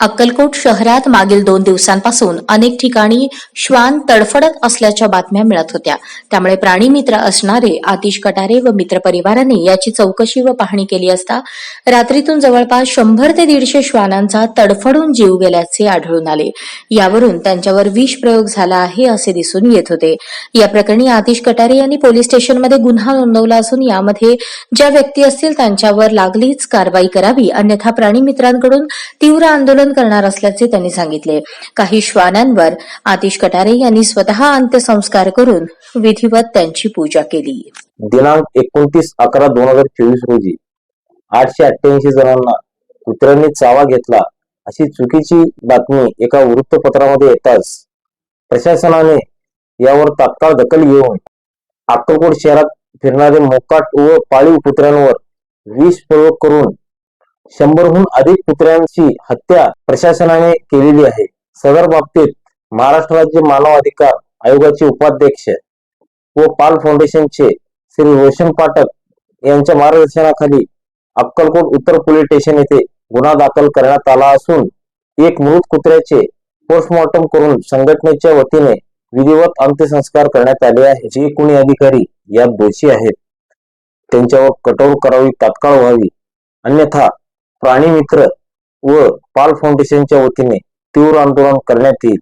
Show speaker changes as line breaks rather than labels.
अक्कलकोट शहरात मागील दोन दिवसांपासून अनेक ठिकाणी श्वान तडफडत असल्याच्या बातम्या मिळत होत्या. त्यामुळे प्राणी मित्र असणारे आतिश कटारे व मित्र परिवाराने याची चौकशी व पाहणी केली असता रात्रीतून जवळपास शंभर ते दीडशे श्वानांचा तडफडून जीव गेल्याचे आढळून आले. यावरून त्यांच्यावर विष प्रयोग झाला आहे असे दिसून येत होते. या प्रकरणी आतिश कटारे यांनी पोलीस स्टेशनमध्ये गुन्हा नोंदवला असून यामध्ये ज्या व्यक्ती असतील त्यांच्यावर लागलीच कारवाई करावी अन्यथा प्राणी मित्रांकडून तीव्र आंदोलन करणार असल्याचे त्यांनी सांगितले. काही श्वानांवर आतिश कटारे यांनी स्वतः अंत्यसंस्कार करून विधिवत त्यांची पूजा केली.
दिनांक एकोणतीस अकरा दोन हजार चोवीस रोजी आठशे अठ्ठ्याऐंशी जणांना कुत्र्यांनी चावा घेतला अशी चुकीची बातमी एका वृत्तपत्रामध्ये येताच प्रशासनाने यावर तात्काळ दखल घेऊन अक्कलकोट शहरात फिरणारे मोकाट व पाळीव कुत्र्यांवर विष प्रयोग करून शंभरहून अधिक कुत्र्यांची हत्या प्रशासनाने केलेली आहे. सदर बाबतीत महाराष्ट्र राज्य मानव अधिकार आयोगाचे उपाध्यक्ष व पाल फाउंडेशनचे श्री रोशन पाठक यांच्या मार्गदर्शनाखाली अक्कलकोट उत्तर पोलीस स्टेशन येथे गुन्हा दाखल करण्यात आला असून एक मृत कुत्र्याचे पोस्टमॉर्टम करून संघटनेच्या वतीने विधिवत अंत्यसंस्कार करण्यात आले आहे जे कोणी अधिकारी यात दोषी आहेत त्यांच्यावर कठोर कारवाई तात्काळ व्हावी अन्यथा प्राणी मित्र व पाल फाउंडेशनच्या वतीने तीव्र आंदोलन करण्यात येईल.